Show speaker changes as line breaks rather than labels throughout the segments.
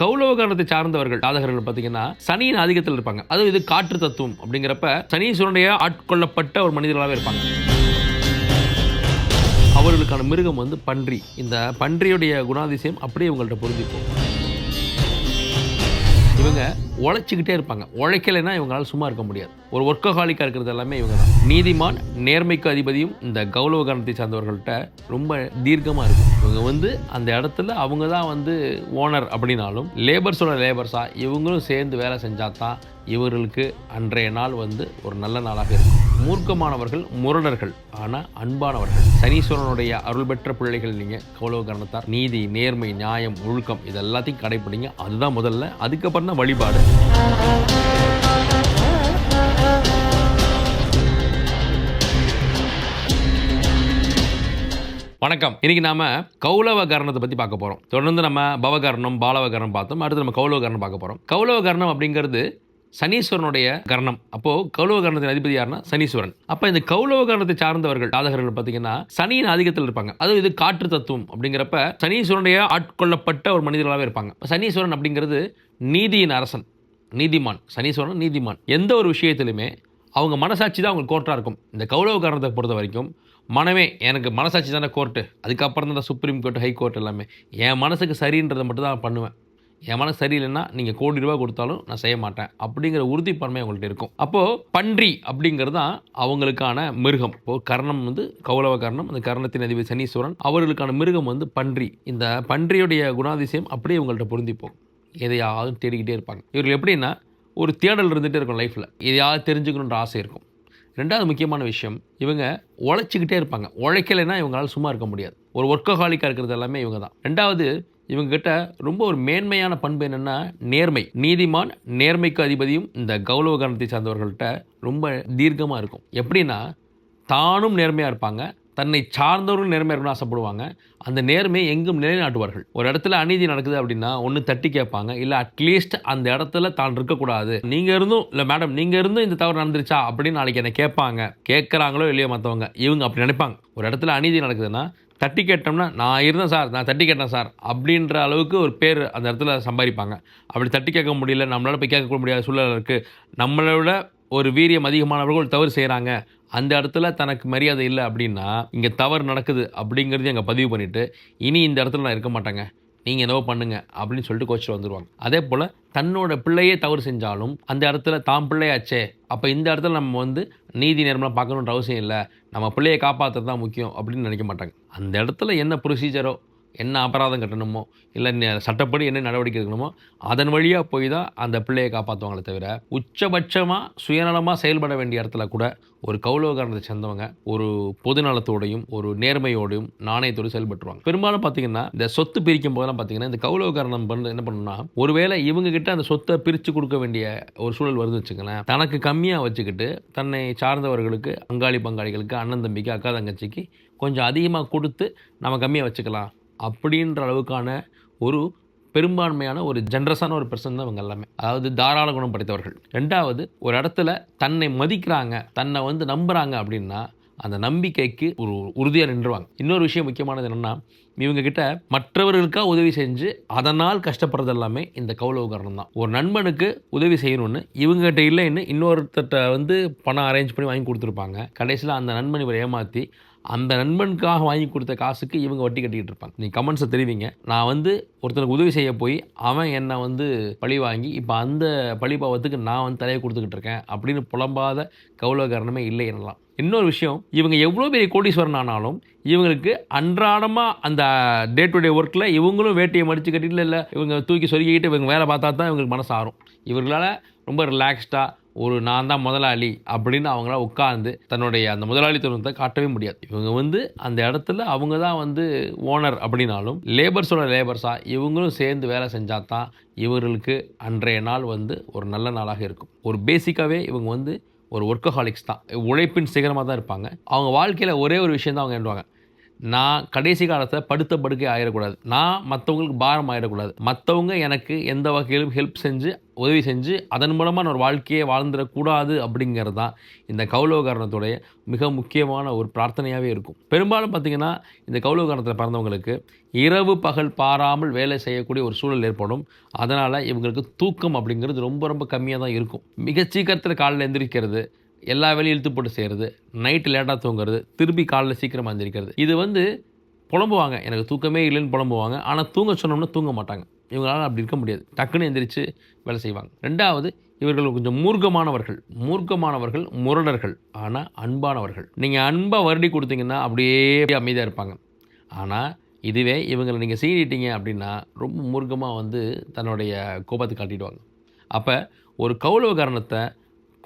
கௌலவகரணத்தை சார்ந்தவர்கள் ஜாதகர்கள் பார்த்தீங்கன்னா சனியின் ஆதிக்கத்தில் இருப்பாங்க. அதுவும் இது காற்று தத்துவம் அப்படிங்கிறப்ப சனீஸ்வரனுடைய ஆட்கொள்ளப்பட்ட ஒரு மனிதர்களாகவே இருப்பாங்க. அவர்களுக்கான மிருகம் வந்து பன்றி. இந்த பன்றியுடைய குணாதிசயம் அப்படியே இவங்கள்ட்ட பொருந்திப்போம் இவங்க உழைச்சிக்கிட்டே இருப்பாங்க. உழைக்கலைன்னா இவங்களால சும்மா இருக்க முடியாது. ஒரு ஒர்க்கஹாலிக்காக இருக்கிறது எல்லாமே இவங்க தான் நீதிமான் நேர்மைக்கு அதிபதியும் இந்த கௌரவ கரணத்தை சார்ந்தவர்கள்ட்ட ரொம்ப தீர்க்கமாக இருக்கும். இவங்க வந்து அந்த இடத்துல அவங்க தான் வந்து ஓனர் அப்படின்னாலும் லேபர்ஸோட லேபர்ஸாக இவங்களும் சேர்ந்து வேலை செஞ்சால் தான் இவர்களுக்கு அன்றைய நாள் வந்து ஒரு நல்ல நாளாக இருக்கும். மூர்க்கமானவர்கள் முரடர்கள் ஆனால் அன்பானவர்கள். சனீஸ்வரனுடைய அருள் பெற்ற பிள்ளைகள் நீங்கள் கௌலவ காரணத்தார் நீதி நேர்மை நியாயம் ஒழுக்கம் இது எல்லாத்தையும் கடைப்பிடிங்க. அதுதான் முதல்ல. அதுக்கப்புறம் தான் வழிபாடு. வணக்கம். இன்னைக்கு நாம கௌலவ கரணத்தை பத்தி பார்க்க போறோம். தொடர்ந்து நம்ம பவகரணம் பாலவகரணம் பார்த்தோம். அடுத்து நம்ம கௌலவ பார்க்க போறோம். கௌலவ கர்ணம் அப்படிங்கிறது சனீஸ்வரனுடைய கர்ணம். அப்போ கௌலவ கர்ணத்தின் அதிபதி யாருன்னா சனீஸ்வரன். அப்ப இந்த கௌலவ கர்ணத்தை சார்ந்தவர்கள் ஜாதகர்கள் பார்த்தீங்கன்னா சனியின் ஆதிக்கத்தில் இருப்பாங்க. அது இது காற்று தத்துவம் அப்படிங்கிறப்ப சனீஸ்வரனுடைய ஆட்கொள்ளப்பட்ட ஒரு மனிதர்களாகவே இருப்பாங்க. சனீஸ்வரன் அப்படிங்கிறது நீதியின் அரசன் நீதிமான் சனீஸ்வரன் நீதிமான். எந்த ஒரு விஷயத்திலுமே அவங்க மனசாட்சி தான் அவங்க கோர்ட்டாக இருக்கும். இந்த கௌரவ காரணத்தை பொறுத்த வரைக்கும் மனமே எனக்கு மனசாட்சி தானே கோர்ட்டு அதுக்கப்புறம் தான் சுப்ரீம் கோர்ட் ஹை கோர்ட் எல்லாமே. என் மனசுக்கு சரின்றதை மட்டும் தான் பண்ணுவேன். என் மனசு சரியில்லைன்னா நீங்கள் கோடி ரூபா கொடுத்தாலும் நான் செய்ய மாட்டேன். அப்படிங்கிற உறுதிப்பான்மை அவங்கள்ட்ட இருக்கும். அப்போது பன்றி அப்படிங்கிறது தான் அவங்களுக்கான மிருகம். இப்போது கர்ணம் வந்து கௌரவ கர்ணம் அந்த கர்ணத்தின் அதிபதி சனீஸ்வரன். அவர்களுக்கான மிருகம் வந்து பன்றி. இந்த பன்றியுடைய குணாதிசயம் அப்படியே இவங்கள்ட்ட பொருந்திப்போம் எதையாவது தேடிக்கிட்டே இருப்பாங்க. இவர்கள் எப்படின்னா ஒரு தேடல் இருந்துகிட்டே இருக்கும் லைஃப்பில் எதையாவது தெரிஞ்சுக்கணுன்ற ஆசை இருக்கும். ரெண்டாவது முக்கியமான விஷயம் இவங்க உழைச்சிக்கிட்டே இருப்பாங்க. உழைக்கலைன்னா இவங்களால சும்மா இருக்க முடியாது. ஒரு ஒர்க்கஹாலிக்காக இருக்கிறது எல்லாமே இவங்க தான். ரெண்டாவது இவங்ககிட்ட ரொம்ப ஒரு மேன்மையான பண்பு என்னென்னா நேர்மை. நீதிமான் நேர்மைக்கு அதிபதியும் இந்த கௌரவ கரணத்தை சார்ந்தவர்கள்ட்ட ரொம்ப தீர்க்கமாக இருக்கும். எப்படின்னா தானும் நேர்மையாக இருப்பாங்க தன்னை சார்ந்தவர்களும் நேர்மையாக இருக்கணும்னு ஆசைப்படுவாங்க. அந்த நேர்மையை எங்கும் நிலைநாட்டுவார்கள். ஒரு இடத்துல அநீதி நடக்குது அப்படின்னா ஒன்று தட்டி கேட்பாங்க. இல்லை அட்லீஸ்ட் அந்த இடத்துல தான் இருக்கக்கூடாது. நீங்கள் இருந்தும் இல்லை மேடம் நீங்கள் இருந்தும் இந்த தவறு நடந்துருச்சா அப்படின்னு நாளைக்கு என்னை கேட்பாங்க. கேட்குறாங்களோ இல்லையோ மற்றவங்க இவங்க அப்படி நினைப்பாங்க. ஒரு இடத்துல அநீதி நடக்குதுன்னா தட்டி கேட்டோம்னா நான் இருந்தேன் சார் நான் தட்டி கேட்டேன் சார் அப்படின்ற அளவுக்கு ஒரு பேர் அந்த இடத்துல சம்பாதிப்பாங்க. அப்படி தட்டி கேட்க முடியல நம்மளால் போய் கேட்க முடியாத சூழல் இருக்குது நம்மளோட ஒரு வீரியம் அதிகமானவர்கள் தவறு செய்கிறாங்க அந்த இடத்துல தனக்கு மரியாதை இல்லை அப்படின்னா இங்கே தவறு நடக்குது அப்படிங்கிறதையும் அங்கே பதிவு பண்ணிவிட்டு இனி இந்த இடத்துல நான் இருக்க மாட்டேங்க. நீங்கள் என்னவோ பண்ணுங்க அப்படின்னு சொல்லிட்டு கோச்சில் வந்துடுவாங்க அதே போல் தன்னோட பிள்ளையே தவறு செஞ்சாலும் அந்த இடத்துல தான் பிள்ளையாச்சே அப்போ இந்த இடத்துல நம்ம வந்து நீதி நேரம்லாம் பார்க்கணுன்ற அவசியம் இல்லை. நம்ம பிள்ளையை காப்பாற்றுறது தான் முக்கியம் அப்படின்னு நினைக்க மாட்டாங்க. அந்த இடத்துல என்ன ப்ரொசீஜரோ என்ன அபராதம் கட்டணுமோ இல்லை சட்டப்படி என்ன நடவடிக்கை எடுக்கணுமோ அதன் வழியாக போய் தான் அந்த பிள்ளையை காப்பாற்றுவாங்களே தவிர உச்சபட்சமாக சுயநலமாக செயல்பட வேண்டிய இடத்துல கூட ஒரு கௌலவகாரணத்தை சேர்ந்தவங்க ஒரு பொதுநலத்தோடையும் ஒரு நேர்மையோடையும் நாணயத்தோடு செயல்பட்டுருவாங்க. பெரும்பாலும் பார்த்தீங்கன்னா இந்த சொத்து பிரிக்கும் போதெல்லாம் பார்த்தீங்கன்னா இந்த கௌலவகாரணம் பண்ண என்ன பண்ணணும்னா ஒருவேளை இவங்க கிட்ட அந்த சொத்தை பிரித்து கொடுக்க வேண்டிய ஒரு சூழல் வருது வச்சுங்களேன் தனக்கு கம்மியாக வச்சுக்கிட்டு தன்னை சார்ந்தவர்களுக்கு அங்காளி பங்காளிகளுக்கு அண்ணன் தம்பிக்கு அக்கா தங்கச்சிக்கு கொஞ்சம் அதிகமாக கொடுத்து நம்ம கம்மியாக வச்சுக்கலாம். அப்படின்ற அளவுக்கான ஒரு பெரும்பான்மையான ஒரு ஜென்ரஸான ஒரு பர்சன் தான் இவங்க எல்லாமே. அதாவது தாராள குணம் படைத்தவர்கள். ரெண்டாவது ஒரு இடத்துல தன்னை மதிக்கிறாங்க தன்னை வந்து நம்புகிறாங்க அப்படின்னா அந்த நம்பிக்கைக்கு ஒரு உறுதியாக நின்றுவாங்க. இன்னொரு விஷயம் முக்கியமானது என்னென்னா இவங்க கிட்ட மற்றவர்களுக்காக உதவி செஞ்சு அதனால் கஷ்டப்படுறது எல்லாமே இந்த கௌலவகரணம் தான். ஒரு நண்பனுக்கு உதவி செய்யணும்னு இவங்ககிட்ட இல்லைன்னு இன்னொருத்தட்ட வந்து பணம் அரேஞ்ச் பண்ணி வாங்கி கொடுத்துருப்பாங்க. கடைசியில் அந்த நண்பன் இவரை ஏமாற்றி அந்த நண்பனுக்காக வாங்கி கொடுத்த காசுக்கு இவங்க வட்டி கட்டிக்கிட்டு இருப்பாங்க. நீங்கள் கமெண்ட்ஸை தெரிவிங்க. நான் வந்து ஒருத்தனுக்கு உதவி செய்ய போய் அவன் என்னை வந்து பழி வாங்கி இப்போ அந்த பழி பாவத்துக்கு நான் வந்து தலையை கொடுத்துக்கிட்டு இருக்கேன் அப்படின்னு புலம்பாத கௌரவ காரணமே இல்லை எனலாம். இன்னொரு விஷயம் இவங்க எவ்வளோ பெரிய கோடீஸ்வரன் ஆனாலும் இவங்களுக்கு அன்றாடமாக அந்த டே டு டே ஒர்க்கில் இவங்களும் வேட்டையை மடித்து கட்டிட்டு இல்லை இவங்க தூக்கி சொருகிக்கிட்டு இவங்க வேலை பார்த்தா தான் இவங்களுக்கு மனசு ஆறும். இவர்களால் ரொம்ப ரிலாக்ஸ்டாக ஒரு நான் தான் முதலாளி அப்படின்னு அவங்கள உட்கார்ந்து தன்னுடைய அந்த முதலாளித்துவத்தை காட்டவே முடியாது. இவங்க வந்து அந்த இடத்துல அவங்க தான் வந்து ஓனர் அப்படின்னாலும் லேபர்ஸோட லேபர்ஸாக இவங்களும் சேர்ந்து வேலை செஞ்சால் தான் இவர்களுக்கு அன்றைய நாள் வந்து ஒரு நல்ல நாளாக இருக்கும். ஒரு பேசிக்காகவே இவங்க வந்து ஒரு ஒர்க்கஹாலிக்ஸ் தான். உழைப்பின் சிகரமாக தான் இருப்பாங்க. அவங்க வாழ்க்கையில் ஒரே ஒரு விஷயம் தான் அவங்க எண்ணுவாங்க. நான் கடைசி காலத்தில் படுத்த படுக்கை ஆயிடக்கூடாது. நான் மற்றவங்களுக்கு பாரம் ஆயிடக்கூடாது. மற்றவங்க எனக்கு எந்த வகையிலும் ஹெல்ப் செஞ்சு உதவி செஞ்சு அதன் மூலமாக ஒரு வாழ்க்கையை வாழ்ந்துடக்கூடாது அப்படிங்கிறது தான் இந்த கௌலவகரணத்துடைய மிக முக்கியமான ஒரு பிரார்த்தனையாகவே இருக்கும். பெரும்பாலும் பார்த்திங்கன்னா இந்த கௌலவகரணத்தில் பிறந்தவங்களுக்கு இரவு பகல் பாராமல் வேலை செய்யக்கூடிய ஒரு சூழல் ஏற்படும். அதனால் இவங்களுக்கு தூக்கம் அப்படிங்கிறது ரொம்ப ரொம்ப கம்மியாக தான் இருக்கும். மிக சீக்கிரத்தில் காலையில் எந்திரிக்கிறது எல்லா வேலையும் இழுத்து போட்டு செய்கிறது நைட்டு லேட்டாக தூங்குறது திருப்பி காலையில் சீக்கிரமாக எந்திரிக்கிறது. இது வந்து புலம்புவாங்க. எனக்கு தூக்கமே இல்லைன்னு புலம்புவாங்க. ஆனால் தூங்க சொன்னோம்னா தூங்க மாட்டாங்க. இவங்களால அப்படி இருக்க முடியாது. டக்குன்னு எந்திரிச்சு வேலை செய்வாங்க. ரெண்டாவது இவர்கள் கொஞ்சம் மூர்க்கமானவர்கள். மூர்க்கமானவர்கள் முரடர்கள். ஆனால் அன்பானவர்கள். நீங்கள் அன்பாக வருடி கொடுத்தீங்கன்னா அப்படியே அமைதியாக இருப்பாங்க. ஆனால் இதுவே இவங்களை நீங்கள் சீடிட்டீங்க அப்படின்னா ரொம்ப மூர்க்கமாக வந்து தன்னுடைய கோபத்தை காட்டிடுவாங்க. அப்போ ஒரு கௌலவ காரணத்தை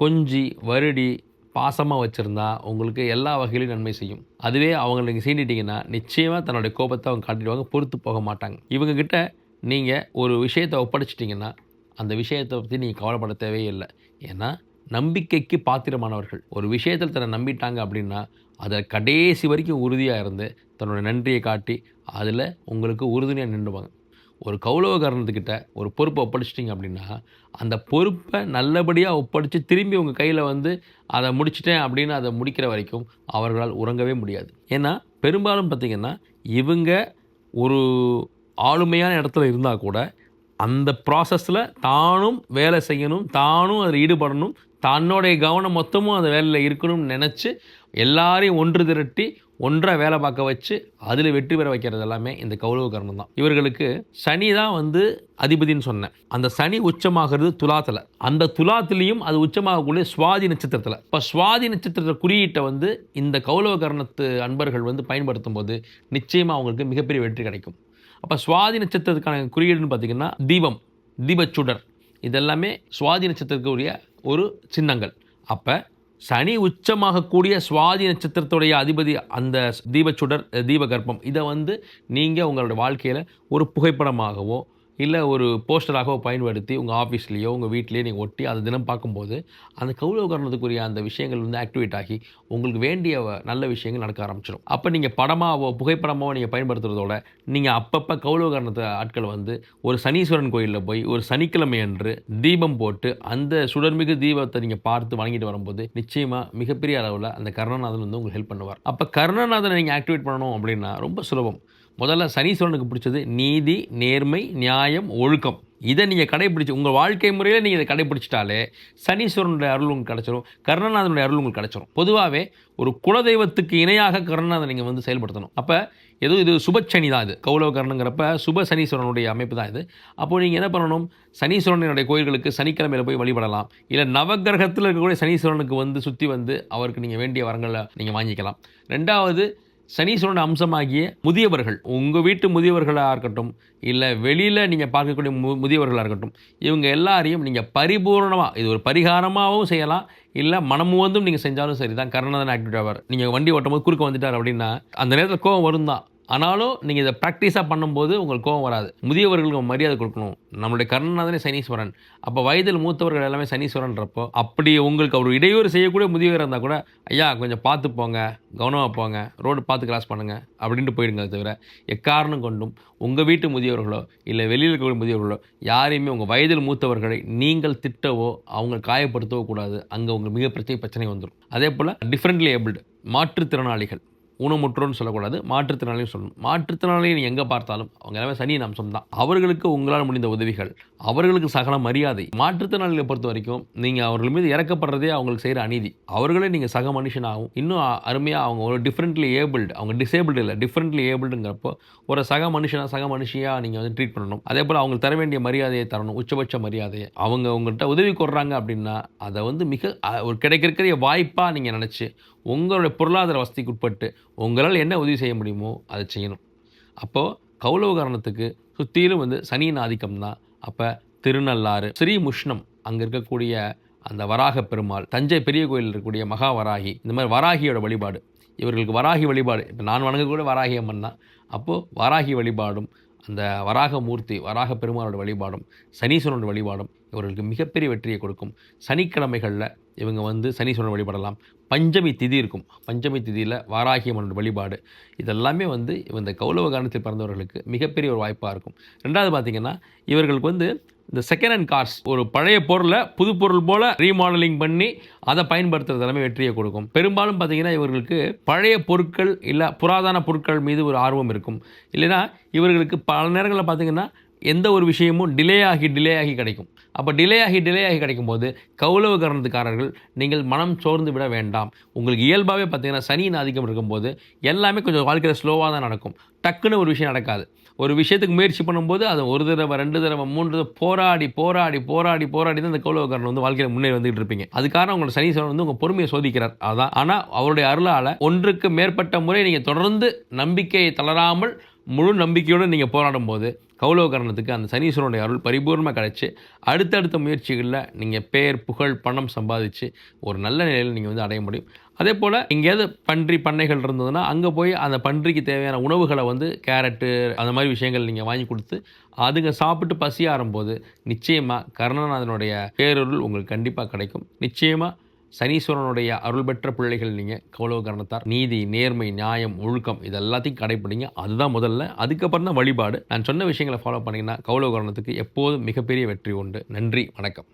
கொஞ்சி வருடி பாசமாக வச்சுருந்தா உங்களுக்கு எல்லா வகையிலும் நன்மை செய்யும். அதுவே அவங்களை நீங்கள் சீண்டிட்டீங்கன்னா நிச்சயமாக தன்னுடைய கோபத்தை அவங்க காட்டிடுவாங்க பொறுத்து போக மாட்டாங்க. இவங்கக்கிட்ட நீங்கள் ஒரு விஷயத்தை ஒப்படைச்சிட்டிங்கன்னா அந்த விஷயத்தை பற்றி நீங்கள் கவலைப்பட தேவையில்லை. ஏன்னா நம்பிக்கைக்கு பாத்திரமானவர்கள். ஒரு விஷயத்தில் தன்னை நம்பிட்டாங்க அப்படின்னா அதை கடைசி வரைக்கும் உறுதியாக இருந்து தன்னோட நன்றியை காட்டி அதில் உங்களுக்கு உறுதுணையாக நின்றுவாங்க. ஒரு கௌரவகாரணத்துக்கிட்ட ஒரு பொறுப்பை ஒப்படைச்சிட்டிங்க அப்படின்னா அந்த பொறுப்பை நல்லபடியாக ஒப்படைச்சு திரும்பி உங்கள் கையில் வந்து அதை முடிச்சிட்டேன் அப்படின்னு அதை முடிக்கிற வரைக்கும் அவர்களால் உறங்கவே முடியாது. ஏன்னா பெரும்பாலும் பார்த்திங்கன்னா இவங்க ஒரு ஆளுமையான இடத்துல இருந்தால் கூட அந்த ப்ராசஸில் தானும் வேலை செய்யணும் தானும் அதில் ஈடுபடணும் தன்னுடைய கவனம் மொத்தமும் அந்த வேலையில் இருக்கணும்னு நினச்சி எல்லாரையும் ஒன்று திரட்டி ஒன்றாக வேலை பார்க்க வச்சு அதில் வெற்றி பெற வைக்கிறது எல்லாமே இந்த கௌரவ கர்மம் தான். இவர்களுக்கு சனி தான் வந்து அதிபதின்னு சொன்னேன். அந்த சனி உச்சமாகிறது துலாத்தில். அந்த துலாத்திலையும் அது உச்சமாகக்கூடிய சுவாதி நட்சத்திரத்தில். இப்போ சுவாதி நட்சத்திரத்தை குறியீட்டை வந்து இந்த கௌரவ கர்ணத்து அன்பர்கள் வந்து பயன்படுத்தும் போது நிச்சயமாக அவங்களுக்கு மிகப்பெரிய வெற்றி கிடைக்கும். அப்போ சுவாதி நட்சத்திரத்துக்கான குறியீடுன்னு பார்த்தீங்கன்னா தீபம் தீபச்சுடர். இதெல்லாமே சுவாதி நட்சத்திரத்துக்குரிய ஒரு சின்னங்கள். அப்போ சனி உச்சமாகக்கூடிய சுவாதி நட்சத்திரத்துடைய அதிபதி அந்த தீபச்சுடர் தீபகற்பம். இதை வந்து நீங்கள் உங்களோட வாழ்க்கையில் ஒரு புகைப்படமாகவோ இல்லை ஒரு போஸ்டராகவோ பயன்படுத்தி உங்கள் ஆஃபீஸ்லேயோ உங்கள் வீட்லேயோ நீங்கள் ஒட்டி அதை தினம் பார்க்கும்போது அந்த கௌரவகரணத்துக்குரிய அந்த விஷயங்கள் வந்து ஆக்டிவேட் ஆகி உங்களுக்கு வேண்டிய நல்ல விஷயங்கள் நடக்க ஆரம்பிச்சிடும் அப்போ நீங்கள் படமாவோ புகைப்படமாவோ நீங்கள் பயன்படுத்துறதோட நீங்கள் அப்பப்போ கௌரவகரணத்தை ஆட்கள் வந்து ஒரு சனீஸ்வரன் கோயிலில் போய் ஒரு சனிக்கிழமை அன்று தீபம் போட்டு அந்த சுடர்மிகு தீபத்தை நீங்கள் பார்த்து வணங்கிட்டு வரும்போது நிச்சயமாக மிகப்பெரிய அளவில் அந்த கருணாநாதன் வந்து உங்களுக்கு ஹெல்ப் பண்ணுவார். அப்போ கருணாநாதனை நீங்கள் ஆக்டிவேட் பண்ணணும் அப்படின்னா ரொம்ப சுலபம். முதல்ல சனீஸ்வரனுக்கு பிடிச்சது நீதி நேர்மை நியாயம் ஒழுக்கம். இதை நீங்கள் கடைப்பிடிச்சி உங்கள் வாழ்க்கை முறையில் நீங்கள் இதை கடைபிடிச்சிட்டாலே சனீஸ்வரனுடைய அருள் உங்களுக்கு கிடச்சிரும் கருணநாதனுடைய அருள் உங்களுக்கு கிடச்சிரும். பொதுவாகவே ஒரு குலதெய்வத்துக்கு இணையாக கருணநாதன் நீங்கள் வந்து செயல்படுத்தணும். அப்போ எதுவும் இது சுபச்சனி தான் இது. கௌலவ கர்ணங்கிறப்ப சுப சனீஸ்வரனுடைய அமைப்பு தான் இது. அப்போது நீங்கள் என்ன பண்ணணும்? சனீஸ்வரனுடைய கோயில்களுக்கு சனிக்கிழமையில் போய் வழிபடலாம். இல்லை நவக்கிரகத்தில் இருக்கக்கூடிய சனீஸ்வரனுக்கு வந்து சுற்றி வந்து அவருக்கு நீங்கள் வேண்டிய வரங்களை நீங்கள் வாங்கிக்கலாம். ரெண்டாவது சனீஸ்வரன் அம்சமாகிய முதியவர்கள் உங்கள் வீட்டு முதியவர்களாக இருக்கட்டும் இல்லை வெளியில் நீங்கள் பார்க்கக்கூடிய மு முதியவர்களாக இருக்கட்டும் இவங்க எல்லாரையும் நீங்கள் பரிபூர்ணமாக இது ஒரு பரிகாரமாகவும் செய்யலாம் இல்லை மனமு வந்தும் நீங்கள் செஞ்சாலும் சரி தான் கர்ணதன் ஆக்டிவேட் ஆவார். நீங்கள் வண்டி ஓட்டும் போது குறுக்க வந்துட்டார் அப்படின்னா அந்த நேரத்தில் கோவம் வரும் தான் ஆனாலும் நீங்கள் இதை ப்ராக்டிஸாக பண்ணும்போது உங்களுக்கு கோவம் வராது. முதியவர்களுக்கு மரியாதை கொடுக்கணும். நம்மளுடைய கருணாதனே சனீஸ்வரன். அப்போ வயதில் மூத்தவர்கள் எல்லாமே சனீஸ்வரன்றப்போ அப்படி உங்களுக்கு அவர் இடையூறு செய்யக்கூடிய முதியவர் இருந்தால் கூட ஐயா கொஞ்சம் பார்த்து போங்க கவனமாக போங்க ரோடு பார்த்து கிராஸ் பண்ணுங்கள் அப்படின்ட்டு போயிடுங்க தவிர எக்காரணம் கொண்டும் உங்கள் வீட்டு முதியவர்களோ இல்லை வெளியில் இருக்கக்கூடிய முதியவர்களோ யாரையுமே உங்கள் வயதில் மூத்தவர்களை நீங்கள் திட்டவோ அவங்க காயப்படுத்தவோ கூடாது. அங்கே உங்கள் மிகப்பெரிய பிரச்சனை வந்துடும் அதே போல் டிஃப்ரெண்ட்லி ஏபிள்டு மாற்றுத்திறனாளிகள். ஊனமுற்றோன்னு சொல்லக்கூடாது மாற்றுத்திறனாளியும் சொல்லணும். மாற்றுத்திறனாளியை எங்கே பார்த்தாலும் அவங்க எல்லாமே சனி அம்சம் தான் அவர்களுக்கு உங்களால் முடிந்த உதவிகள். அவர்களுக்கு சகல மரியாதை. மாற்றுத்திறனாளிகளை பொறுத்த வரைக்கும் நீங்கள் அவர்கள் மீது இறக்கப்படுறதே அவங்களுக்கு செய்கிற அநீதி. அவர்களே நீங்கள் சக மனுஷனாகவும் இன்னும் அருமையாக அவங்க ஒரு டிஃப்ரெண்ட்லி ஏபிள்டு அவங்க டிசேபிள்டு இல்லை டிஃப்ரெண்ட்லி ஏபிள்டுங்கிறப்போ ஒரு சக மனுஷனாக சக மனுஷியாக நீங்கள் வந்து ட்ரீட் பண்ணணும். அதே போல் அவங்களுக்கு தர வேண்டிய மரியாதையை தரணும் உச்சபட்ச மரியாதையை. அவங்க உங்கள்கிட்ட உதவி கொடுறாங்க அப்படின்னா அதை வந்து மிக ஒரு கிடைக்கிற வாய்ப்பாக நீங்கள் நினச்சி உங்களுடைய பொருளாதார வசதிக்கு உட்பட்டு உங்களால் என்ன உதவி செய்ய முடியுமோ அதை செய்யணும். அப்போது கௌலவகரணத்துக்கு சுற்றிலும் வந்து சனியின் ஆதிக்கம் தான் அப்போ திருநள்ளாறு ஸ்ரீமுஷ்ணம் அங்கே இருக்கக்கூடிய அந்த வராக பெருமாள் தஞ்சை பெரிய கோயில் இருக்கக்கூடிய மகா வராகி இந்த மாதிரி வராகியோட வழிபாடு. இவர்களுக்கு வராகி வழிபாடு இப்போ நான் வணங்கக்கூட வராகி அம்மன் தான். அப்போது வராகி வழிபாடும் இந்த வராக மூர்த்தி வராக பெருமானோட வழிபாடும் சனீஸ்வரனோட வழிபாடும் இவர்களுக்கு மிகப்பெரிய வெற்றியை கொடுக்கும். சனிக்கிழமைகளில் இவங்க வந்து சனீஸ்வரன் வழிபடலாம். பஞ்சமி திதி இருக்கும். பஞ்சமி திதியில் வாராகியம்மனோட வழிபாடு. இதெல்லாமே வந்து இந்த கௌலவ காரணத்தில் பிறந்தவர்களுக்கு மிகப்பெரிய ஒரு வாய்ப்பாக இருக்கும். ரெண்டாவது பார்த்திங்கன்னா இவர்களுக்கு வந்து இந்த செகண்ட் ஹேண்ட் கார்ஸ் ஒரு பழைய பொருளை புது பொருள் போல ரீமாடலிங் பண்ணி அதை பயன்படுத்துறது எல்லாமே வெற்றியை கொடுக்கும். பெரும்பாலும் பார்த்தீங்கன்னா இவர்களுக்கு பழைய பொருட்கள் இல்லை புராதன பொருட்கள் மீது ஒரு ஆர்வம் இருக்கும். இல்லைன்னா இவர்களுக்கு பல நேரங்களில் பார்த்தீங்கன்னா எந்த ஒரு விஷயமும் டிலே ஆகி டிலே ஆகி கிடைக்கும். அப்போ டிலே ஆகி டிலே ஆகி கிடைக்கும் போது கௌலவ கரணத்துக்காரர்கள் நீங்கள் மனம் சோர்ந்து விட வேண்டாம். உங்களுக்கு இயல்பாகவே பார்த்தீங்கன்னா சனியின் ஆதிக்கம் இருக்கும்போது எல்லாமே கொஞ்சம் வாழ்க்கையில் ஸ்லோவாக தான் நடக்கும். டக்குன்னு ஒரு விஷயம் நடக்காது. ஒரு விஷயத்துக்கு முயற்சி பண்ணும்போது அது ஒரு தடவை ரெண்டு தடவை மூன்று தடவை போராடி போராடி போராடி போராடி தான் இந்த கௌலவக்காரன் வந்து வாழ்க்கையில் முன்னேறி வந்துகிட்டு இருப்பீங்க. அதுக்காக உங்களோட சனீஸ்வரன் வந்து உங்கள் பொறுமையை சோதிக்கிறார். அதான். ஆனால் அவருடைய அருளால் ஒன்றுக்கு மேற்பட்ட முறை நீங்கள் தொடர்ந்து நம்பிக்கையை தளராமல் முழு நம்பிக்கையோடு நீங்கள் போராடும் போது கௌலவகரணத்துக்கு அந்த சனீஸ்வரனுடைய அருள் பரிபூர்ணமாக கிடைச்சி அடுத்தடுத்த முயற்சிகளில் நீங்கள் பேர் புகழ் பணம் சம்பாதிச்சு ஒரு நல்ல நிலையில் நீங்கள் வந்து அடைய முடியும். அதே போல் எங்கேயாவது பன்றி பண்ணைகள் இருந்ததுன்னா அங்கே போய் அந்த பன்றிக்கு தேவையான உணவுகளை வந்து கேரட்டு அந்த மாதிரி விஷயங்கள் நீங்கள் வாங்கி கொடுத்து அதுங்க சாப்பிட்டு பசி ஆறும்போது நிச்சயமாக கருணநாதனுடைய பேரருள் உங்களுக்கு கண்டிப்பாக கிடைக்கும். நிச்சயமாக சனீஸ்வரனுடைய அருள் பெற்ற பிள்ளைகள் நீங்கள் கௌலவ கரணத்தார் நீதி நேர்மை நியாயம் ஒழுக்கம் இது எல்லாத்தையும் கடைப்பிடிங்க. அதுதான் முதல்ல. அதுக்கப்புறம் தான் வழிபாடு. நான் சொன்ன விஷயங்களை ஃபாலோ பண்ணிங்கன்னா கௌலவ கரணத்துக்கு எப்போதும் மிகப்பெரிய வெற்றி உண்டு. நன்றி. வணக்கம்.